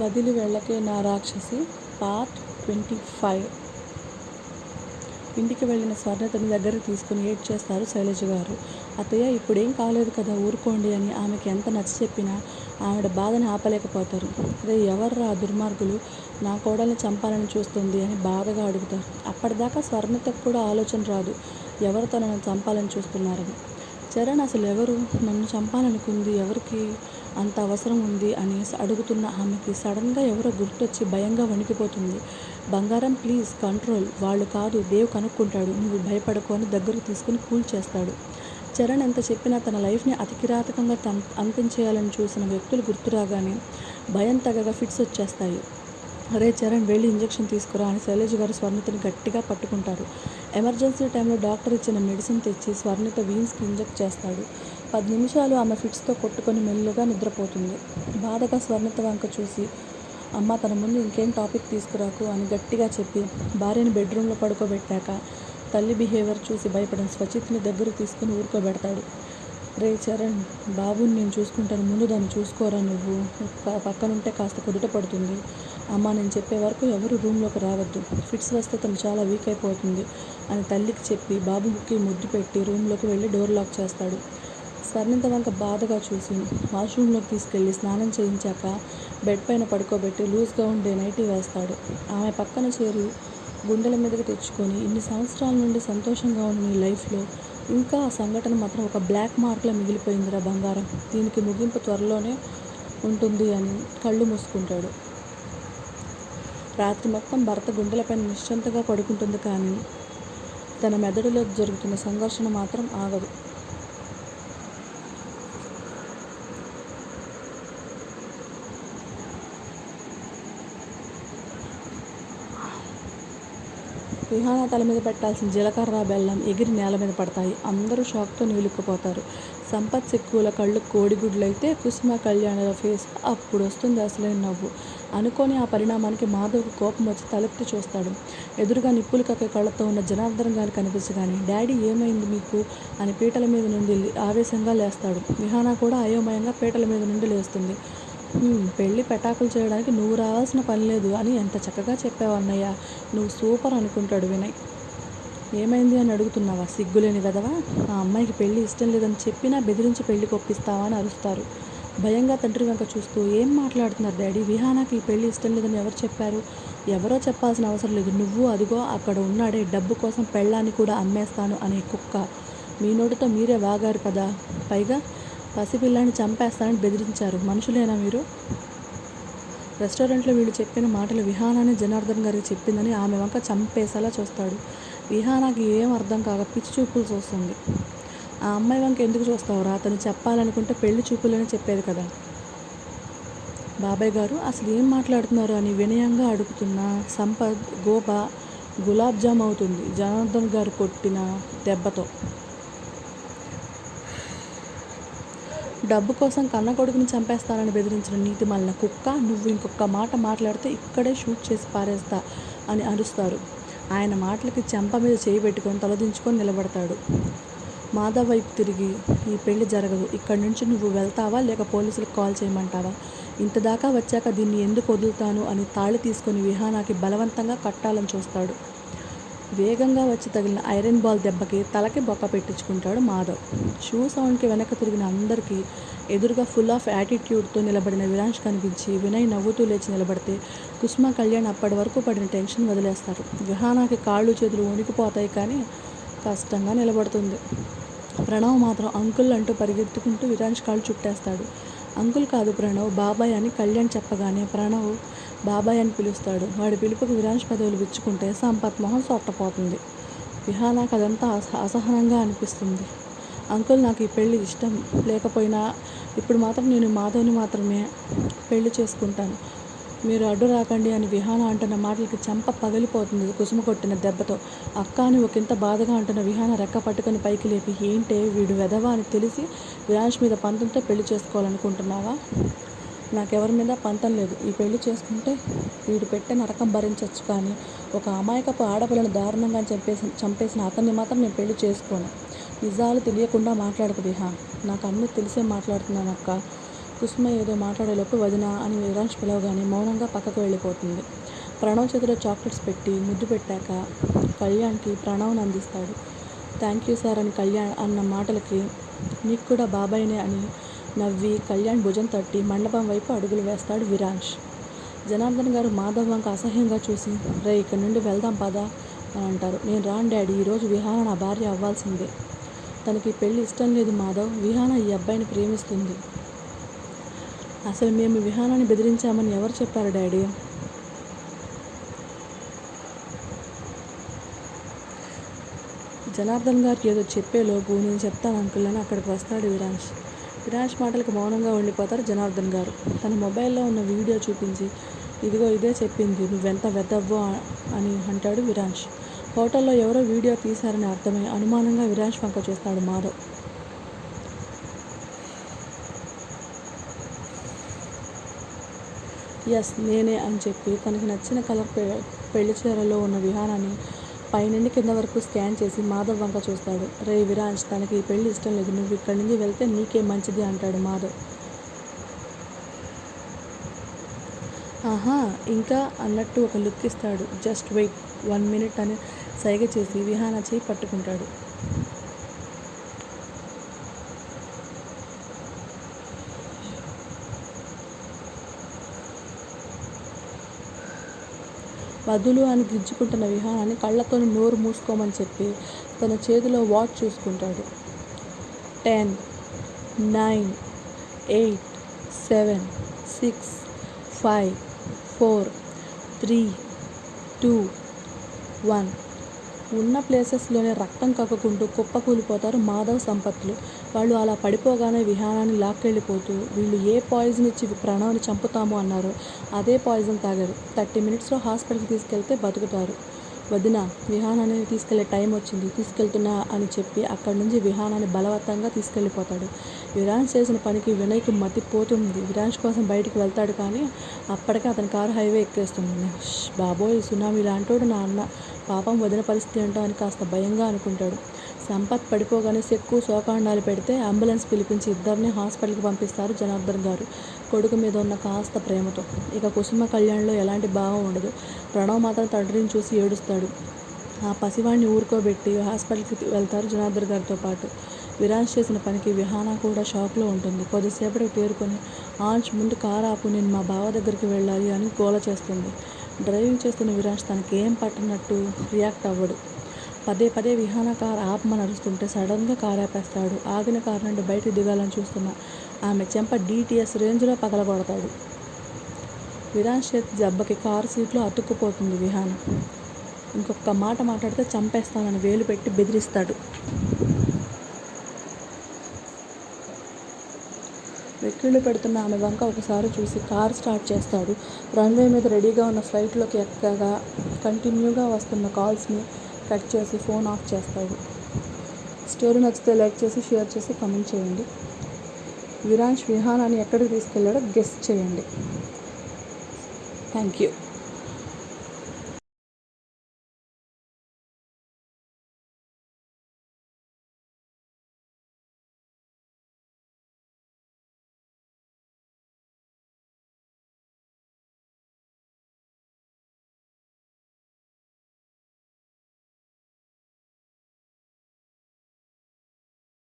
వదిలి వెళ్ళకే నా రాక్షసి పార్ట్ ట్వంటీ ఫైవ్. ఇంటికి వెళ్ళిన స్వర్ణతని దగ్గర తీసుకుని ఏడ్ చేస్తారు శైలజ గారు. అత్తయ్య ఇప్పుడేం కాలేదు కదా ఊరుకోండి అని ఆమెకి ఎంత నచ్చ చెప్పినా ఆవిడ బాధని ఆపలేకపోతారు. అదే ఎవర్రా దుర్మార్గులు? నా కోడల్ని చంపాలని చూస్తుంది అని బాధగా అడుగుతారు. అప్పటిదాకా స్వర్ణతకు కూడా ఆలోచన రాదు ఎవరు తనను చంపాలని చూస్తున్నారని. చరణ్ అసలు ఎవరు? నన్ను చంపాలనుకుంది ఎవరికి? అంత అవసరం ఉంది అని అడుగుతున్న ఆమెకి సడన్గా ఎవరో గుర్తొచ్చి భయంగా వణికిపోతుంది. బంగారం ప్లీజ్ కంట్రోల్ వాళ్ళు కాదు దేవ్ కనుక్కుంటాడు నువ్వు భయపడకు అని దగ్గరకు తీసుకుని కూల్ చేస్తాడు. చరణ్ ఎంత చెప్పినా తన లైఫ్ని అతి కిరాతకంగా తన్ అంతించేయాలని చూసిన వ్యక్తులు గుర్తురాగానే భయం తగగా ఫిట్స్ వచ్చేస్తాయి. అరే చరణ్ వెళ్ళి ఇంజెక్షన్ తీసుకురా అని శైలజ్ గారు స్వర్ణితని గట్టిగా పట్టుకుంటారు. ఎమర్జెన్సీ టైంలో డాక్టర్ ఇచ్చిన మెడిసిన్ తెచ్చి స్వర్ణిత వీన్స్కి ఇంజెక్ట్ చేస్తాడు. పది నిమిషాలు ఆమె ఫిట్స్తో కొట్టుకొని మెల్లుగా నిద్రపోతుంది. బాధగా స్వర్ణత వంక చూసి అమ్మ తన ముందు ఇంకేం టాపిక్ తీసుకురాకు అని గట్టిగా చెప్పి భార్యని బెడ్రూమ్లో పడుకోబెట్టాక తల్లి బిహేవియర్ చూసి భయపడిన స్వచిత్ని దగ్గరకు తీసుకుని ఊరుకోబెడతాడు. రే చరణ్ బాబుని నేను చూసుకుంటాను. ముందు దాన్ని చూసుకోరా నువ్వు? పక్కనుంటే కాస్త కుదుట పడుతుంది. అమ్మ నేను చెప్పే వరకు ఎవరు రూమ్లోకి రావద్దు. ఫిట్స్ వస్తే తను చాలా వీక్ అయిపోతుంది అని తల్లికి చెప్పి బాబుకి ముద్దు పెట్టి రూమ్లోకి వెళ్ళి డోర్ లాక్ చేస్తాడు. స్వర్ణిత వంక బాధగా చూసి వాష్రూమ్లోకి తీసుకెళ్ళి స్నానం చేయించాక బెడ్ పైన పడుకోబెట్టి లూజ్గా ఉండే నైటీ వేస్తాడు. ఆమె పక్కన చేరి గుండెల మీదకి తెచ్చుకొని ఇన్ని సంవత్సరాల నుండి సంతోషంగా ఉన్న నీ లైఫ్లో ఇంకా ఆ సంఘటన మాత్రం ఒక బ్లాక్ మార్క్లో మిగిలిపోయిందిరా బంగారం. దీనికి ముగింపు త్వరలోనే ఉంటుంది అని కళ్ళు మూసుకుంటాడు. రాత్రి మొత్తం భర్త గుండెలపైన నిశ్చంతగా పడుకుంటుంది కానీ తన మెదడులో జరుగుతున్న సంఘర్షణ మాత్రం ఆగదు. రిహానా తల మీద పెట్టాల్సిన జీలకర్ర బెల్లం ఎగిరి నేల మీద పడతాయి. అందరూ షాక్తో నిలుక్కుపోతారు సంపత్ సిక్కుల కళ్ళు కోడిగుడ్లైతే కుసుమ కళ్యాణుల ఫేస్ అప్పుడు వస్తుంది అసలైన నవ్వు. అనుకోని ఆ పరిణామానికి మాధవ్కి కోపం వచ్చి తలెత్తి చూస్తాడు. ఎదురుగా నిప్పులు కక్కే కళ్ళతో ఉన్న జనార్దన్ గారు కనిపించగానే డాడీ ఏమైంది మీకు? అని పీటల మీద నుండి ఆవేశంగా లేస్తాడు. విహానా కూడా అయోమయంగా పీటల మీద నుండి లేస్తుంది. పెళ్ళి పెటాకులు చేయడానికి నువ్వు రావాల్సిన పని లేదు అని ఎంత చక్కగా చెప్పావు అన్నయ్య. నువ్వు సూపర్ అనుకుంటాడు వినయ్. ఏమైంది అని అడుగుతున్నావా? సిగ్గులేని కదవా ఆ అమ్మాయికి పెళ్ళి ఇష్టం లేదని చెప్పినా బెదిరించి పెళ్ళికి ఒప్పిస్తావా అని అరుస్తారు. భయంగా తండ్రి వెంక చూస్తూ ఏం మాట్లాడుతున్నారు డాడీ? విహానాకి ఈ పెళ్ళి ఇష్టం లేదని ఎవరు చెప్పారు? ఎవరో చెప్పాల్సిన అవసరం లేదు. నువ్వు అదిగో అక్కడ ఉన్నాడే డబ్బు కోసం పెళ్ళాన్ని కూడా అమ్మేస్తాను అనే కుక్క. మీ నోటితో మీరే వాగారు కదా. పైగా పసిపిల్లాన్ని చంపేస్తానని బెదిరించారు. మనుషులేనా మీరు? రెస్టారెంట్లో వీళ్ళు చెప్పిన మాటలు విహానాన్ని జనార్దన్ గారికి చెప్పిందని ఆమె వంక చంపేసేలా చూస్తాడు. విహానాకి ఏం అర్థం కాక పిచ్చి చూపులు చూస్తుంది. ఆ అమ్మాయి వంక ఎందుకు చూస్తావురా? అతను చెప్పాలనుకుంటే పెళ్ళి చూపులని చెప్పేది కదా. బాబాయ్ గారు అసలు ఏం మాట్లాడుతున్నారు? అని వినయంగా అడుగుతున్న సంపద్ గోప గులాబ్ జామ్ అవుతుంది. జనార్దన్ గారు కొట్టిన దెబ్బతో. డబ్బు కోసం కన్న కొడుకుని చంపేస్తానని బెదిరించిన నీతి మళ్ళీ కుక్క నువ్వు ఇంకొక మాట మాట్లాడితే ఇక్కడే షూట్ చేసి పారేస్తా అని అరుస్తారు. ఆయన మాటలకి చెంప మీద చేయి పెట్టుకొని తలదించుకొని నిలబడతాడు. మాధవ్ వైపు తిరిగి ఈ పెళ్ళి జరగదు. ఇక్కడి నుంచి నువ్వు వెళ్తావా? లేక పోలీసులకు కాల్ చేయమంటావా? ఇంతదాకా వచ్చాక దీన్ని ఎందుకు వదులుతాను? అని తాళి తీసుకొని విహానాకి బలవంతంగా కట్టాలని చూస్తాడు. వేగంగా వచ్చి తగిలిన ఐరన్ బాల్ దెబ్బకి తలకి బొక్క పెట్టించుకుంటాడు మాధవ్. షూ సౌండ్కి వెనక్కి తిరిగిన అందరికీ ఎదురుగా ఫుల్ ఆఫ్ యాటిట్యూడ్తో నిలబడిన విరాంష్ కనిపించి వినయ్ నవ్వుతూ లేచి నిలబడితే కుసుమ కళ్యాణ్ అప్పటి వరకు పడిన టెన్షన్ వదిలేస్తారు. విహానాకి కాళ్ళు చేతులు వణికిపోతాయి కానీ కష్టంగా నిలబడుతుంది. ప్రణవ్ మాత్రం అంకుల్ అంటూ పరిగెత్తుకుంటూ విరాంష్ కాళ్ళు చుట్టేస్తాడు. అంకుల్ కాదు ప్రణవ్ బాబాయ్ అని కళ్యాణ్ చెప్పగానే ప్రణవ్ బాబాయ్ అని పిలుస్తాడు. వాడి పిలుపుకి విరాంశ పెదవులు విచ్చుకుంటే సంపత్ మొహం సొట్టపోతుంది విహానాకు అదంతా అస అసహనంగా అనిపిస్తుంది. అంకుల్ నాకు ఈ పెళ్ళి ఇష్టం లేకపోయినా ఇప్పుడు మాత్రం నేను మాధవ్ని మాత్రమే పెళ్ళి చేసుకుంటాను. మీరు అడ్డు రాకండి అని విహాన అంటున్న మాటలకి చెంప పగిలిపోతుంది కుసుమ కొట్టిన దెబ్బతో. అక్క అని ఒకంత బాధగా అంటున్న విహాన రెక్క పట్టుకొని పైకి లేపి ఏంటే వీడు వెధవా? అని తెలిసి విరాంష్ మీద పంతంతో పెళ్ళి చేసుకోవాలనుకుంటున్నావా? నాకెవరి మీద పంతం లేదు. ఈ పెళ్ళి చేసుకుంటే వీడు పెట్టే నరకం భరించవచ్చు కానీ ఒక అమాయకపు ఆడపిల్లను దారుణంగా చంపేసి చంపేసిన అతన్ని మాత్రం నేను పెళ్ళి చేసుకోను. నిజాలు తెలియకుండా మాట్లాడకు విహా. నాకు అన్నీ తెలిసే మాట్లాడుతున్నాను అక్క కుసుమ ఏదో మాట్లాడేలోపు వదిన అని విరాంష్ పిలవగానే మౌనంగా పక్కకు వెళ్ళిపోతుంది. ప్రణవ్ చేతిలో చాక్లెట్స్ పెట్టి ముద్దు పెట్టాక కళ్యాణ్కి ప్రణవ్ని అందిస్తాడు. థ్యాంక్ యూ సార్ అని కళ్యాణ్ అన్న మాటలకి నీకు కూడా బాబాయ్నే అని నవ్వి కళ్యాణ్ భుజం తట్టి మండపం వైపు అడుగులు వేస్తాడు విరాంష్ జనార్దన్ గారు మాధవ్ వంక అసహ్యంగా చూసి రే ఇక్కడి నుండి వెళ్దాం పదా అని అంటారు. నేను రాను డాడీ ఈరోజు విహాన నా భార్య అవ్వాల్సిందే. తనకి పెళ్ళి ఇష్టం లేదు మాధవ్. విహాన ఈ అబ్బాయిని ప్రేమిస్తుంది. అసలు మేము విహానాన్ని బెదిరించామని ఎవరు చెప్పారు డాడీ? జనార్దన్ గారికి ఏదో చెప్పేలోపు నేను చెప్తాను అంకుల్ అని అక్కడికి వస్తాడు విరాంష్ వినాష్ మాటలకు మౌనంగా ఉండిపోతారు జనార్దన్ గారు. తన మొబైల్లో ఉన్న వీడియో చూపించి ఇదిగో ఇదే చెప్పింది నువ్వెంత వెదవ్వో అని అంటాడు విరాష్ హోటల్లో ఎవరో వీడియో తీశారని అర్థమై అనుమానంగా విరాష్ వంక చూస్తాడు మాధవ్. ఎస్ నేనే అని చెప్పి తనకి నచ్చిన కలర్ పె పెళ్ళి చీరలో ఉన్న విహారాన్ని పైనుండి కింద వరకు స్కాన్ చేసి మాధవ్ వంక చూస్తాడు. రే విరాజ్ తనకి ఈ పెళ్ళి ఇష్టం లేదు. నువ్వు ఇక్కడి నుంచి వెళ్తే నీకే మంచిది అంటాడు మాధవ్. ఆహా ఇంకా అన్నట్టు ఒక లుక్ ఇస్తాడు. జస్ట్ వెయిట్ వన్ మినిట్ అని సైగ చేసి విహాన చేయి పట్టుకుంటాడు. వదులు అని గిజ్జుకుంటున్న విహానాన్ని కళ్ళతోని నోరు మూసుకోమని చెప్పి తన చేతిలో వాచ్ చూసుకుంటాడు. Ten nine eight seven six five four three two one. ఉన్న ప్లేసెస్లోనే రక్తం కక్కుకుంటూ కుప్పకూలిపోతారు మాధవ సంపత్లు వాళ్ళు అలా పడిపోగానే విహానాన్ని లాక్కెళ్ళిపోతూ వీళ్ళు ఏ పాయిజన్ ఇచ్చి ప్రాణాన్ని చంపుతాము అన్నారు అదే పాయిజన్ తాగారు. థర్టీ మినిట్స్లో హాస్పిటల్కి తీసుకెళ్తే బతుకుతారు. వదిన విహానాన్ని తీసుకెళ్ళే టైం వచ్చింది. తీసుకెళ్తున్నా అని చెప్పి అక్కడి నుంచి విహానాన్ని బలవంతంగా తీసుకెళ్ళిపోతాడు. విరాన్స్ చేసిన పనికి వినయ్కి మతిపోతుంది విరాన్స్ కోసం బయటికి వెళ్తాడు కానీ అప్పటికే అతని కారు హైవే ఎక్కేస్తుంది. బాబోయ్ సునామీ లాంటోడు నా అన్న. పాపం వదిన పరిస్థితి ఏంటో అని కాస్త భయంగా అనుకుంటాడు. సంపత్ పడిపోగానే సెక్కు శోకాండాలు పెడితే అంబులెన్స్ పిలిపించి ఇద్దరిని హాస్పిటల్కి పంపిస్తారు జనార్దన్ గారు. కొడుకు మీద ఉన్న కాస్త ప్రేమతో. ఇక కుసుమ కళ్యాణ్లో ఎలాంటి భావం ఉండదు. ప్రణవ్ మాత్రం తండ్రిని చూసి ఏడుస్తాడు. ఆ పసివాడిని ఊరుకోబెట్టి హాస్పిటల్కి వెళ్తారు జనార్దన్ గారితో పాటు. విరాజ్ చేసిన పనికి విహాన కూడా షాక్లో ఉంటుంది. కొద్దిసేపటికి తేరుకొని ఆంచ్ ముందు కారు ఆపు నేను మా బావ దగ్గరికి వెళ్ళాలి అని గోల చేస్తుంది. డ్రైవింగ్ చేస్తున్న విరాజ్ తనకి ఏం పట్టినట్టు రియాక్ట్ అవ్వడు. పదే పదే విహాన కార్ ఆపమని అరుస్తుంటే సడన్గా కార్ ఆపేస్తాడు. ఆగిన కారు నుండి బయటకు దిగాలని చూస్తున్న ఆమె చెంప డీటీఎస్ రేంజ్లో పగలగొడతాడు. విరాన్ చేతి జబ్బకి కారు సీట్లో అతుక్కుపోతుంది విహాన్. ఇంకొక మాట మాట్లాడితే చంపేస్తానని వేలు పెట్టి బెదిరిస్తాడు. వెక్కిళ్ళు పెడుతున్న ఆమె వంక ఒకసారి చూసి కారు స్టార్ట్ చేస్తాడు. రన్వే మీద రెడీగా ఉన్న ఫ్లైట్లోకి ఎక్కగా కంటిన్యూగా వస్తున్న కాల్స్ని కట్ చేసి ఫోన్ ఆఫ్ చేస్తాడు స్టోరీ నచ్చితే లైక్ చేసి షేర్ చేసి కమెంట్ చేయండి. విరాంష్ విహానాన్ని ఎక్కడికి తీసుకెళ్ళాడో గెస్ట్ చేయండి. Thank you.